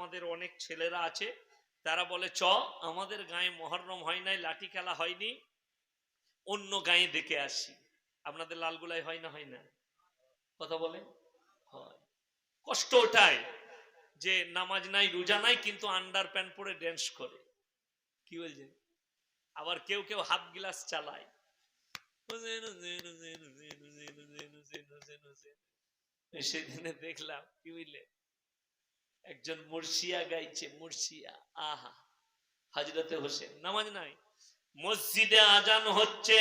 আমাদের অনেক ছেলেরা আছে, তারা বলে, চ, আমাদের গায়ে মহরম হয় নাই, লাঠি খেলা হয়নি, অন্য গায়ে দেখে আসি। আপনাদের লালগুলাই হয় না হয় না? কথা বলে হয়। কষ্ট ওটাই যে নামাজ নাই, রোজা নাই, কিন্তু আন্ডার প্যান্ট পরে ড্যান্স করে। কি বলছে আবার কেউ কেউ হাফ গ্লাস চালায়। সেদিনে দেখলাম, কি বুঝলে একজন মুর্শিয়া গাইছে, মুর্শিয়া, আহা হাজরতে হোসেন, নামাজ নাই। মসজিদে আজান হচ্ছে,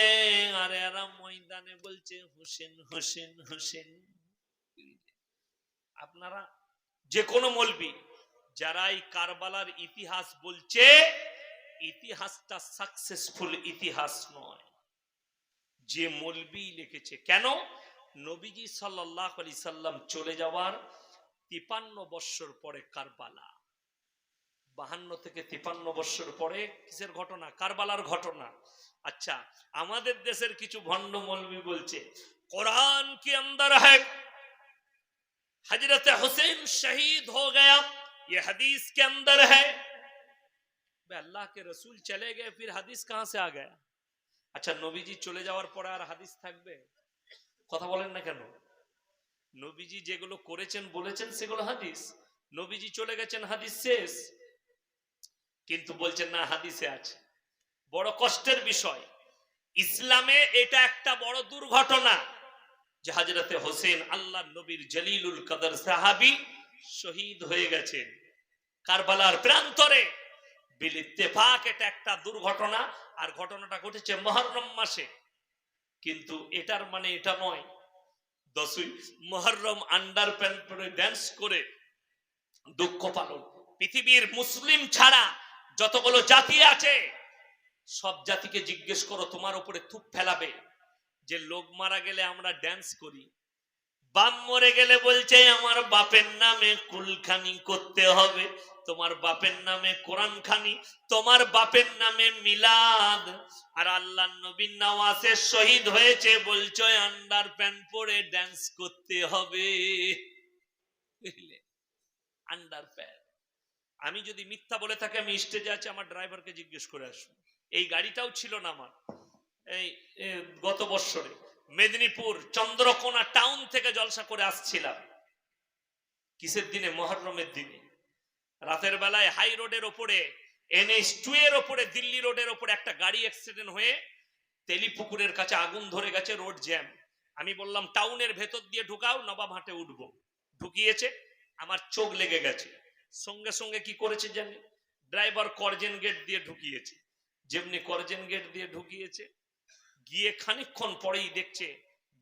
আর এরা ময়দানে বলছে, হোসেন হোসেন হোসেন। আপনারা যে কোনো মলবি যারা এই কারবালার ইতিহাস বলছে, ইতিহাসটা সাকসেসফুল ইতিহাস নয়। যে মলবি লিখেছে, কেন? নবীজি সাল্লাহ আলি সাল্লাম চলে যাওয়ার তিপান্ন বৎসর পরে কারবালা বাহান্ন থেকে তিপান্ন বৎসর পরে কিসের ঘটনা কারবালার ঘটনা আচ্ছা আমাদের দেশের কিছু ভণ্ড মৌলবী বলছে কোরআন কি अंदर है हजरत हुसैन शहीद हो गया ये हदीस के अंदर है बे अल्लाह के रसूल चले गए फिर हदीस कहां से आ गया আচ্ছা নবীজি চলে যাওয়ার পরে আর হাদিস থাকবে কথা বলেন না কেন নবীজি যেগুলো করেছেন, বলেছেন, সেগুলো হাদিস। নবীজি চলে গেছেন, হাদিস শেষ। কিন্তু বলছেন, না, হাদিসে আছে। বড় কষ্টের বিষয়। ইসলামে এটা একটা বড় দুর্ঘটনা যে হাজরতে হোসেন আল্লাহ নবীর জলিলুল কদর সাহাবি শহীদ হয়ে গেছেন। কারবালার প্রান্তরে বিল ইত্তেফাক এটা একটা দুর্ঘটনা, আর ঘটনাটা ঘটেছে মহরম মাসে। কিন্তু এটার মানে এটা নয় মহরম আন্ডার প্যান্ট পরে ড্যান্স করে দুঃখ পালন। পৃথিবীর মুসলিম ছাড়া যতগুলো জাতি আছে, সব জাতিকে জিজ্ঞেস করো তোমার উপরে থুপ ফেলাবে। যে লোক মারা গেলে আমরা ড্যান্স করি বাপ মরে গেলে বলছে, আমার বাপের নামে কুলখানি করতে হবে। তোমার বাপের নামে কোরআন খানি তোমার বাপের নামে মিলাদ। আর আল্লাহ নবীন নওয়াজের শহীদ হয়েছে, বলছো, আন্ডার প্যান্ট পরে ড্যান্স করতে হবে। Underpant. আমি যদি মিথ্যা বলে থাকি, আমি স্টেজে আছি, আমার ড্রাইভারকে জিজ্ঞেস করে আসুন। এই গাড়িটাও ছিল না আমার। এই, গত বৎসরে। মেদিনীপুর চন্দ্রকোনা টাউন থেকে জলসা করে আসছিলাম। কিসের দিনে? মহরমের দিনে। রাতের বেলায় হাই রোডের ওপরে এনএস টু এর ওপরে, দিল্লি রোডের ওপরে একটা গাড়ি অ্যাক্সিডেন্ট হয়ে তেলিপুকুরের কাছে আগুন ধরে গেছে রোড জ্যাম আমি বললাম, টাউনের ভেতর দিয়ে ঢুকাও, নবাব হাটে উঠবো। ঢুকিয়েছে, আমার চোখ লেগে গেছে। সঙ্গে সঙ্গে কি করেছে জানি? ড্রাইভার করজেন গেট দিয়ে ঢুকিয়েছে। যেমনি করজেন গেট দিয়ে ঢুকিয়েছে গিয়ে খানিকক্ষণ পরেই দেখছে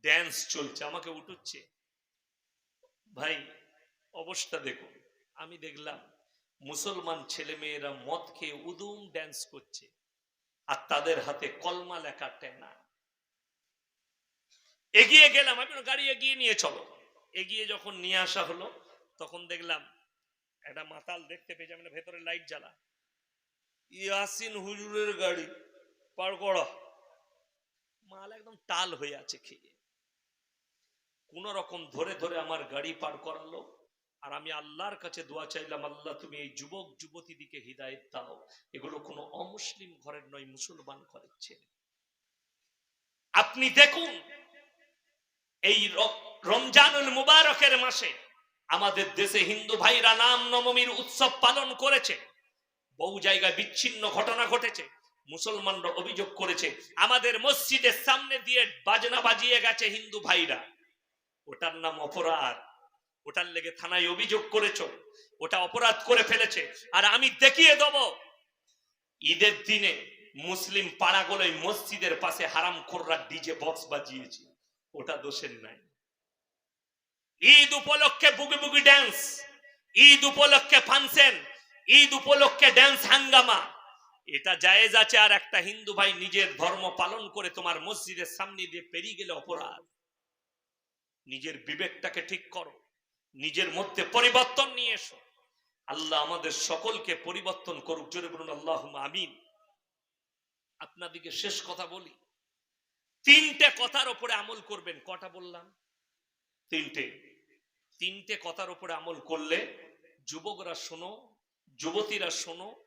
ড্যান্স চলছে, আমাকে উঠুচ্ছে। ভাই, অবস্থা দেখুন, আমি দেখলাম মুসলমান ছেলে মেয়েরা মদ খেয়ে উদুম ড্যান্স করছে, আর তাদের হাতে কলমা লেখা টেনা। এগিয়ে গেলাম, আমি গাড়ি এগিয়ে নিয়ে চলো। এগিয়ে যখন নিয়ে আসা হলো, তখন দেখলাম একটা মাতাল দেখতে পেয়েছে, আমি ভেতরে লাইট জ্বালা। ইয়াসিন হুজুরের গাড়ি, পার করা। মাল একদম টাল হয়ে আছে খেয়ে। কোন রকম ধরে ধরে আমার গাড়ি পার করালো, আর আমি আল্লাহর কাছে দোয়া চাইলাম, আল্লাহ তুমি এই যুবক যুবতী দিকে হৃদায়ত দাও। এগুলো কোনো অমুসলিম ঘরের নয়, মুসলমান ঘরের ছেলে। আপনি দেখুন, এই রমজানুল মুবারকের মাসে আমাদের দেশে হিন্দু ভাইরা নাম নবমীর উৎসব পালন করেছে। বহু জায়গায় বিচ্ছিন্ন ঘটনা ঘটেছে। মুসলমানরা অভিযোগ করেছে, আমাদের মসজিদের সামনে দিয়ে বাজনা বাজিয়ে গেছে হিন্দু ভাইরা। ওটার নাম অপরাধ। ওটার লেগে থানায় অভিযোগ করেছ। ওটা অপরাধ করে ফেলেছে। আর আমি দেখিয়ে দেব, ঈদের দিনে মুসলিম পাড়াগুলোয় মসজিদের পাশে হারাম খোররা ডিজে বক্স বাজিয়েছে। ওটা দোষের নাই। ঈদ উপলক্ষে বুগি বুগি ড্যান্স ঈদ উপলক্ষে ফাংশন, ঈদ উপলক্ষে ড্যান্স হাঙ্গামা। এটা জায়েজ আছে আর একটা হিন্দু ভাই নিজের ধর্ম পালন করে তোমার মসজিদের সামনে দিয়ে পেরিয়ে গেলে অপরাধ। নিজের বিবেকটাকে ঠিক করো, নিজের মধ্যে পরিবর্তন নিয়ে এসো। আল্লাহ আমাদের সকলকে পরিবর্তন করুক, জোরে বলুন আল্লাহ আমিন। আপনাদিকে শেষ কথা বলি, তিনটে কথার ওপরে আমল করবেন। কটা বললাম? তিনটে। তিনটে কথার ওপরে আমল করলে যুবকরা শোনো, যুবতীরা শোনো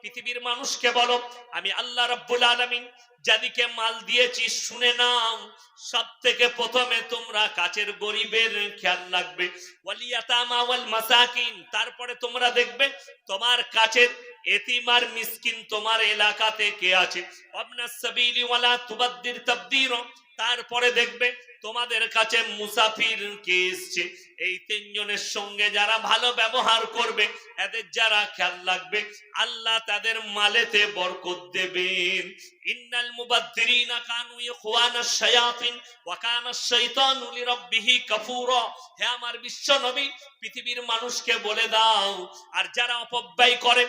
পৃথিবীর মানুষকে বলো, আমি আল্লাহ রাব্বুল আলামিন যাদিকে মাল দিয়েছি, শুনে নাও সব থেকে প্রথমে তোমরা কাছের গরিবের খেয়াল মাসাকিন তারপরে তোমরা দেখবে তোমার কাছের এতিমার মিসকিন তোমার এলাকাতে কে আছে। তারপরে দেখবে তোমাদের কাছে মুসাফির কে এসছে। এই তিনজনের সঙ্গে যারা ভালো ব্যবহার করবে, এদের যারা খেয়াল রাখবে, আল্লাহ তাদের মালেতে বরকত দেবেন। ইন্নাল মুবাদ্দিরিনা কানু ইখওয়ানাশ শায়াতিন ওয়া কানা আশ-শাইতানু লিরাব্বিহি কাফুরা। হে আমার বিশ্ব নবী, পৃথিবীর মানুষকে বলে দাও, আর যারা অপব্যয় করে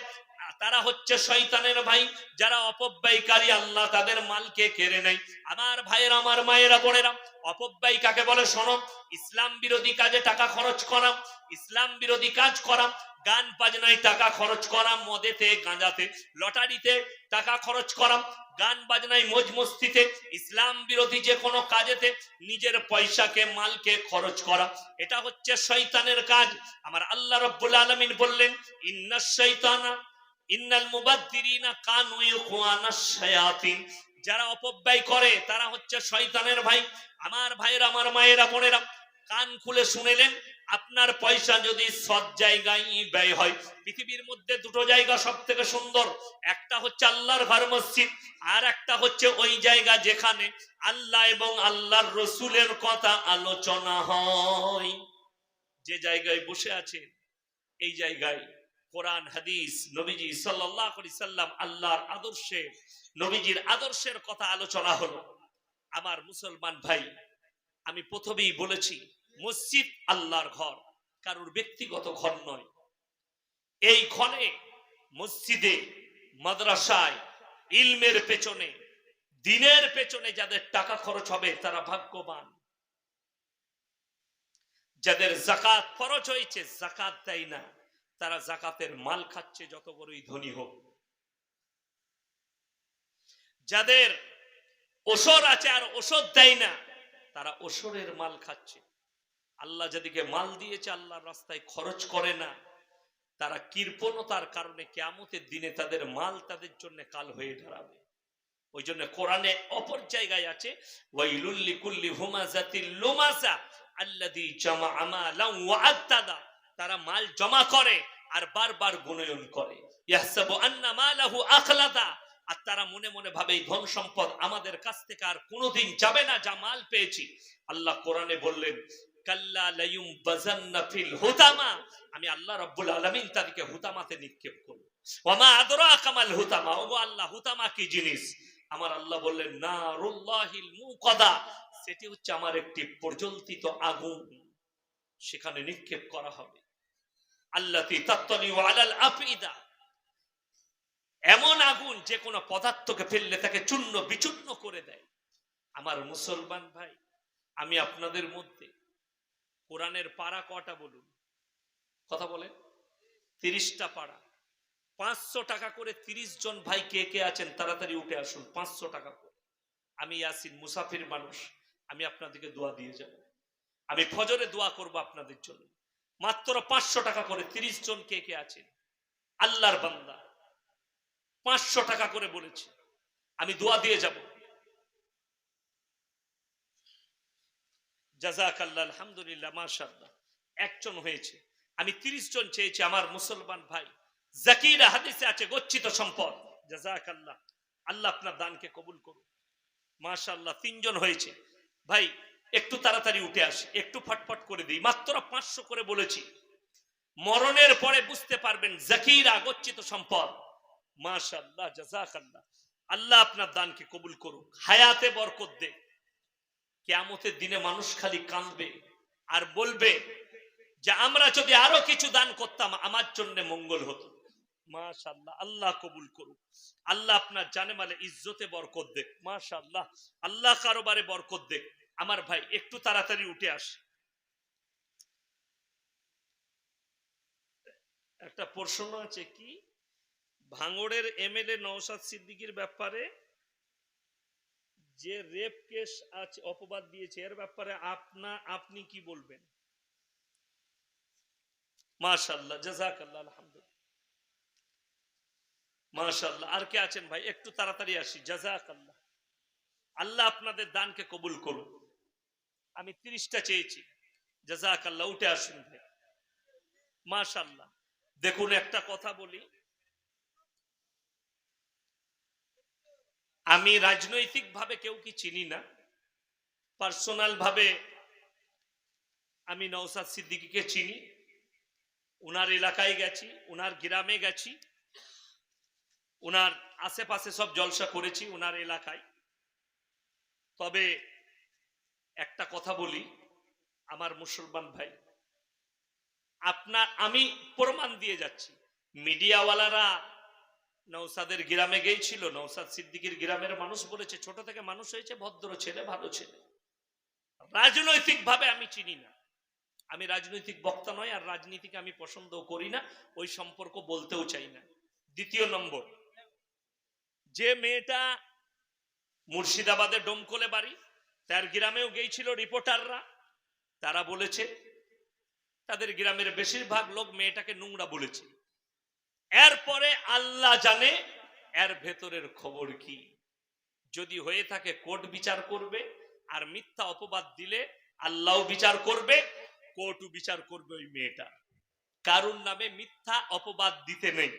তারা হচ্ছে শয়তানের ভাই, যারা অপব্যয়কারী আল্লাহ তাদের মালকে কেড়ে নেয়। আমার ভাইয়ের, আমার মায়েরা, বোনেরা, অপব্যয় কাকে বলে শোনো? ইসলাম বিরোধী কাজে টাকা খরচ করা, ইসলাম বিরোধী কাজ করা, গান বাজনায় টাকা খরচ করা, মদেতে, গাঁজাতে, লটারিতে টাকা খরচ করা, গান বাজনায় মজ মস্তিতে, ইসলাম বিরোধী যে কোনো কাজেতে নিজের পয়সাকে, মালকে খরচ করা। এটা হচ্ছে শয়তানের কাজ। আমার আল্লাহ রব্বুল আলমিন বললেন, ইন্নাশ শৈতানা ইন্নাল মুবাদ্দিরিনা কানু ইখওয়ানাশ শায়াতিন। যারা অপব্যয় করে, তারা হচ্ছে শয়তানের ভাই। আমার ভাইয়ের, আমার মায়েরা, বোনেরা, কান খুলে শুনেলেন, আপনার পয়সা যদি সৎ জায়গায় ব্যয় হয়। পৃথিবীর মধ্যে দুটো জায়গা সব থেকে সুন্দর, একটা হচ্ছে আল্লাহর ঘর মসজিদ, আর একটা হচ্ছে ওই জায়গা যেখানে আল্লাহ এবং আল্লাহর রসুলের কথা আলোচনা হয়। যে জায়গায় বসে আছে, এই জায়গায় কোরআন, হাদিস, নবীজি আলাইহি সাল্লাম আল্লাহর আদর্শে, নবীজির আদর্শের কথা আলোচনা হলো। আমার মুসলমান ভাই, আমি প্রথমেই বলেছি, মসজিদ আল্লাহর ঘর, কারোর ব্যক্তিগত ঘর নয়। এই ক্ষণে মসজিদে, মাদ্রাসায়, ইলমের পেছনে, দিনের পেছনে যাদের টাকা খরচ হবে, তারা ভাগ্যবান। যাদের জাকাত খরচ হয়েছে, জাকাত দেয় না। তারা জাকাতের মাল খাচ্ছে, যত বড়ই ধনী হোক। যাদের ওসর আছে আর ওষুধ দেয় না, তারা ওসরের মাল খাচ্ছে। আল্লাহ যেদিকে মাল দিয়েছে, আল্লাহর রাস্তায় খরচ করে না। তারা কৃপণতার কারণে কেয়ামতের দিনে তাদের মাল তাদের জন্য কাল হয়ে দাঁড়াবে। ওই জন্য কোরআনে অপর জায়গায় আছে ওয়াইলুল্লি কুল্লি হুমাজাতিল লুমাসা আল্লাযী জামাআ মালান ওয়া আত্তাদা তারা মাল জমা করে আর বারবার গুণয়ন করে। আর তারা মনে মনে ভাবে, এই ধন সম্পদ আমাদের কাছ থেকে আর কোনোদিন যাবে না, যা মাল পেয়েছি। আল্লাহ কোরআনে বললেন আমি আল্লাহ রাব্বুল আলামিন তাদেরকে হুতামাতে নিক্ষেপ করব। সেটি হচ্ছে আমার একটি প্রজ্বলিত আগুন। সেখানে নিক্ষেপ করা হবে। এমন আগুন যে কোনো পদার্থকে ফেললে তাকে চূর্ণ বিচূর্ণ করে দেয়। আমার মুসলমান ভাই, আমি আপনাদের মধ্যে কোরআনের পাড়া কটা বলুন? কথা বলে তিরিশটা পাড়া। পাঁচশো টাকা করে তিরিশ জন ভাই কে কে আছেন তাড়াতাড়ি উঠে আসুন, পাঁচশো টাকা করে। আমি ইয়াসিন মুসাফির মানুষ, আমি আপনাদেরকে দোয়া দিয়ে যাব। আমি ফজরে দোয়া করব আপনাদের জন্য। মাত্র পাঁচশো টাকা করে তিরিশ জন কে কে আছেন? আল্লাহর বান্দা। পাঁচশো টাকা করে বলেছে। আমি দোয়া দিয়ে যাব। জাজাক আল্লাহ আলহামদুলিল্লাহ মাশাল্লাহ একজন হয়েছে। আমি তিরিশ জন চেয়েছি, আমার মুসলমান ভাই। জাকির হাদিসে আছে, গচ্ছিত সম্পদ। জাজাক আল্লাহ আল্লাহ আপনার দানকে কবুল করুন মাশাল্লাহ তিনজন হয়েছে। ভাই একটু তাড়াতাড়ি উঠে আসি, একটু ফটফট করে দিই। মাত্র পাঁচশো করে বলেছি। মরণের পরে বুঝতে পারবেন, জাকিরা গচ্ছিত সম্পদ। মাশাল্লাহ জাজাকাল্লাহ আল্লাহ আপনার দানকে কবুল করুক, হায়াতে বরকত দে। কেয়ামতের দিনে মানুষ খালি কাঁদবে আর বলবে যে, আমরা যদি আরও কিছু দান করতাম, আমার জন্য মঙ্গল হতো। মাশাল্লাহ আল্লাহ কবুল করুক। আল্লাহ আপনার জানে মালে ইজ্জতে বরকত দেখ মাশাল্লাহ আল্লাহ কারোবারে বরকত দেখ আমার ভাই, একটু তাড়াতাড়ি উঠে আসে। একটা প্রশ্ন আছে কি? ভাঙড়ের এমএলএ নওশাদ সিদ্দিকীর ব্যাপারে যে রেপ কেস আছে অপবাদ দিয়েছে, এর ব্যাপারে আপনা, আপনি কি বলবেন? মাশাল্লাহ জাজাকাল্লাহ আলহামদুলিল্লাহ। মাশাল্লাহ আর কে আছেন ভাই? একটু তাড়াতাড়ি আসি জাজাকাল্লাহ আল্লাহ আপনাদের দানকে কবুল করুন আমি তিরিশটা চেয়েছি। জাজাকাল্লাহ উঠে আসুন ভাই। মাশাল্লাহ দেখুন, একটা কথা বলি। আমি রাজনৈতিক ভাবে কেউ কি চিনি না? পার্সোনাল ভাবে আমি নওসাদ সিদ্দিকীকে চিনি। উনার এলাকায় গেছি, উনার গ্রামে গেছি। উনার আশেপাশে সব জলসা করেছি উনার এলাকায়। তবে একটা কথা বলি, আমার মুসলমান ভাই। আপনার, আমি প্রমাণ দিয়ে যাচ্ছি। মিডিয়াওয়ালারা নৌসাদের গ্রামে গিয়েছিল নৌসাদ সিদ্দিকির গ্রামের মানুষ বলেছে, ছোট থেকে মানুষ হয়েছে, ভদ্র ছেলে, ভালো ছেলে। রাজনৈতিক ভাবে আমি চিনি না। আমি রাজনৈতিক বক্তা নয় আর রাজনীতিকে আমি পছন্দ করি না, ওই সম্পর্ক বলতেও চাই না। দ্বিতীয় নম্বর, যে মেয়েটা মুর্শিদাবাদে ডোমকলে বাড়ি তার গ্রামেও গিয়েছিল রিপোর্টাররা। তারা বলেছে, তাদের গ্রামের বেশিরভাগ লোক মেয়েটাকে নোংরা বলেছে। এরপরে আল্লাহ জানে এর ভেতরের খবর কি। যদি হয়ে থাকে কোর্ট বিচার করবে, আর মিথ্যা অপবাদ দিলে আল্লাহ বিচার করবে, কোর্টও বিচার করবে ওই মেয়েটা। কারুর নামে মিথ্যা অপবাদ দিতে নেই।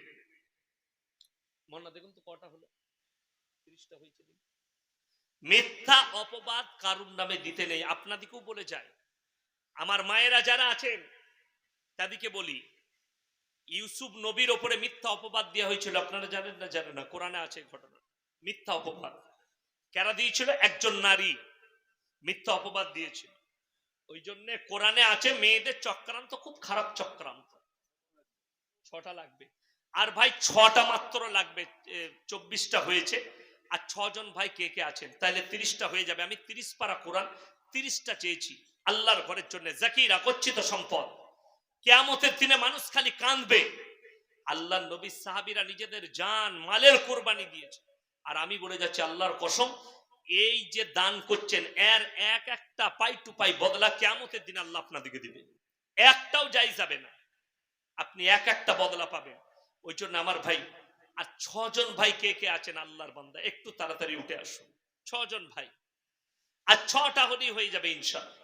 মনে দেখুন তো কটা হলো। তিরিশটা হয়েছে। দেখুন। মিথ্যা অপবাদ কারুর নামে দিতে নেই। আপনাদিকেও বলে যায়। আমার মায়েরা যারা আছেন তাদেরকে বলি, ইউসুফ নবীর ওপরে মিথ্যা অপবাদ দেওয়া হয়েছিল। আপনারা জানেন না জানেন না। কোরআনে আছে ঘটনা। মিথ্যা অপবাদ। কেরা দিয়েছিল? একজন নারী মিথ্যা অপবাদ দিয়েছিল ওই জন্য কোরআনে আছে, মেয়েদের চক্রান্ত খুব খারাপ চক্রান্ত। ছটা লাগবে। আর ভাই, ছটা মাত্র লাগবে। চব্বিশটা হয়েছে। আর ছজন ভাই কে কে আছেন? তাহলে তিরিশটা হয়ে যাবে। আমি তিরিশ পারা কোরআন, তিরিশটা চেয়েছি। আল্লাহর ঘরের জন্য জাকিরা গচ্ছিত সম্পদ। কেয়ামতের দিনে মানুষ খালি কাঁদবে। আল্লাহ নবী সাহাবিরা নিজেদের জান, মালের কোরবানি দিয়েছে। আর আমি বলে যাচ্ছি, আল্লাহর কসম, এই যে দান করছেন, এর এক একটা পাই টু পাই বদলা কেয়ামতের দিন আল্লাহ আপনাদেরকে দিবে। একটাও যাই যাবে না। আপনি এক একটা বদলা পাবেন। ওই জন্য আমার ভাই আর ছজন ভাই কে কে আছেন আল্লাহর বান্দা? একটু তাড়াতাড়ি উঠে আসুন। ছজন ভাই। আর ছটা হলেই হয়ে যাবে ইনশাল্লাহ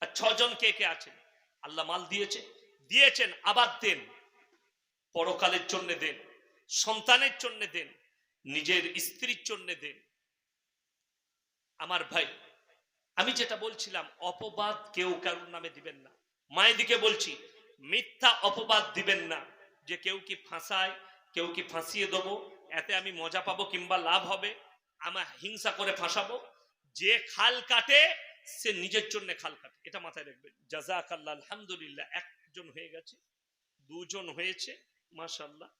আর ছজন কে কে আছেন? আল্লাহ মাল দিয়েছে। দিয়েছেন, আবার দেন। পরকালের জন্য দেন। সন্তানের জন্য দেন। নিজের স্ত্রীর জন্য দেন। আমার ভাই, আমি যেটা বলছিলাম, অপবাদ কেউ কারুর নামে দিবেন না। মায়েদিকে বলছি, মিথ্যা অপবাদ দিবেন না। যে কেউ কি ফাঁসায় কেউ কি ফাঁসিয়ে দেবো? এতে আমি মজা পাবো কিংবা লাভ হবে? আমার হিংসা করে ফাঁসাবো? যে খাল কাটে, সে নিজের জন্য খাল কাটে। এটা মাথায় রাখবেন। জাজাক আল্লাহ আলহামদুলিল্লাহ, একজন হয়ে গেছে, দুজন হয়েছে মাশাল্লাহ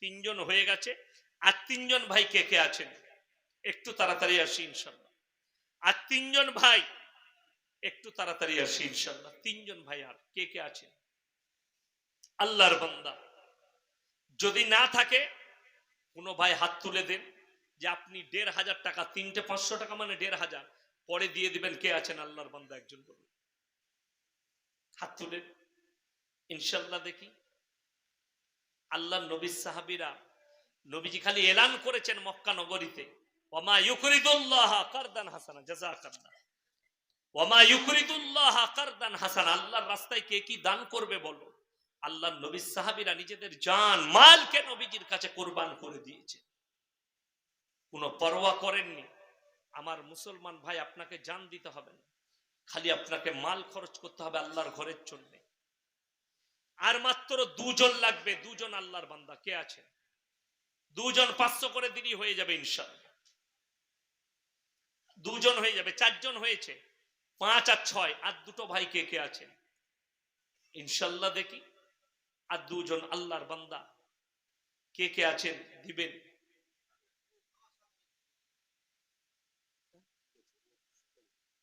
তিনজন হয়ে গেছে। আর তিনজন ভাই কে কে আছেন? একটু তাড়াতাড়ি আসি ইনশাল্লাহ আর তিনজন ভাই, একটু তাড়াতাড়ি আসি ইনশাল্লাহ তিনজন ভাই আর কে কে আছেন? আল্লাহর বান্দা। যদি না থাকে, কোনো ভাই হাত তুলে দেন যে আপনি দেড় হাজার টাকা, তিনটে পাঁচশো টাকা মানে দেড় হাজার, পরে দিয়ে দিবেন কে আছেন আল্লাহর বান্দা একজন বলুন। হাত তুলে ইনশাল্লাহ দেখি, আল্লাহ নবী সাহাবিরা নবীজি খালি এলান করেছেন মক্কা নগরীতে। ওমা ইউকরিদুল্লাহ কারদান হাসানা, জাযাকাল্লাহ। ওমা ইউকরিদুল্লাহ কারদান হাসানা, আল্লাহর রাস্তায় কে কি দান করবে বলো? আল্লাহ নবী সাহাবিরা নিজেদের জান, মালকে নবীজির কাছে কোরবান করে দিয়েছে। কোনো পরোয়া করেননি। আমার মুসলমান ভাই, আপনাকে জান দিতে হবে না। খালি আপনাকে মাল খরচ করতে হবে আল্লাহর ঘরের জন্য। আর মাত্র দুজন লাগবে, দুজন আল্লাহর বান্দা। কে আছে? দুজন পাঁচশো করে দিনই হয়ে যাবে ইনশাল্লাহ দুজন হয়ে যাবে, চারজন হয়েছে। পাঁচ আর ছয়, আর দুটো ভাই কে কে আছেন ইনশাল্লাহ দেখি। আর দুজন আল্লাহর বান্দা। কে কে আছেন? দিবেন।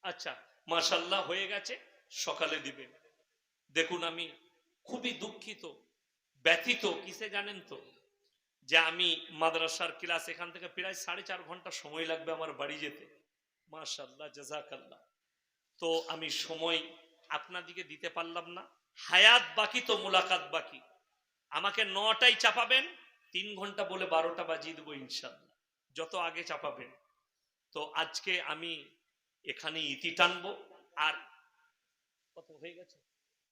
আচ্ছা মাশাল্লাহ হয়ে গেছে, সকালে দিবেন। দেখুন, আমি খুবই দুঃখিত, ব্যথিত, কিসে জানেন তো? যে আমি মাদ্রাসার ক্লাস এখান থেকে প্রায় সাড়ে চার ঘণ্টা সময় লাগবে আমার বাড়ি যেতে। মাশাল্লাহ জাজাকাল্লাহ তো আমি সময় আপনাদিকে দিতে পারলাম না। হায়াত বাকি তো মুলাকাত বাকি। আমাকে নটাই চাপাবেন, তিন ঘণ্টা বলে বারোটা বাজিয়ে দেবো ইনশাল্লাহ যত আগে চাপাবেন। তো আজকে আমি এখানে ইতি টানবো। আর কত হয়ে গেছে?